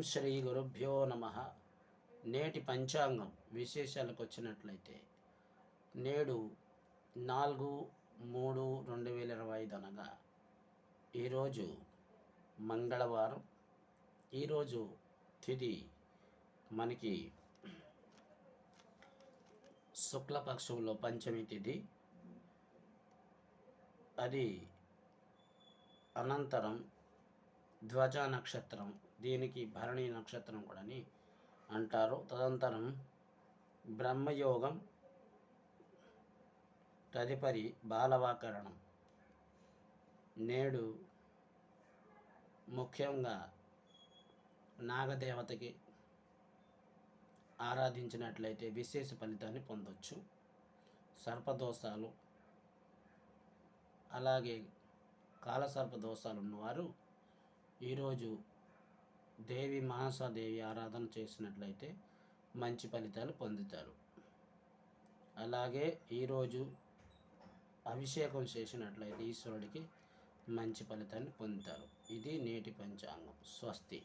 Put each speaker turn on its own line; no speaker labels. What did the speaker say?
శ్రీ గురుభ్యో నమ. నేటి పంచాంగం విశేషాలకు వచ్చినట్లయితే నేడు నాలుగు మూడు రెండు వేల ఇరవై ఐదు అనగా ఈరోజు మంగళవారం. ఈరోజు తిథి మనకి శుక్లపక్షంలో పంచమి తిథి అది అనంతరం ధ్వజ నక్షత్రం. దీనికి భరణి నక్షత్రం కూడాని అంటారు. తదనంతరం బ్రహ్మయోగం తదుపరి బాలవాకరణం. నేడు ముఖ్యంగా నాగదేవతకి ఆరాధించినట్లయితే విశేష ఫలితాన్ని పొందొచ్చు. సర్పదోషాలు అలాగే కాలసర్ప దోషాలు ఉన్నవారు ఈరోజు దేవి మహాసాదేవి ఆరాధన చేసినట్లయితే మంచి ఫలితాలు పొందుతారు. అలాగే ఈరోజు అభిషేకం చేసినట్లయితే ఈశ్వరుడికి మంచి ఫలితాన్ని పొందుతారు. ఇది నేటి పంచాంగం. స్వస్తి.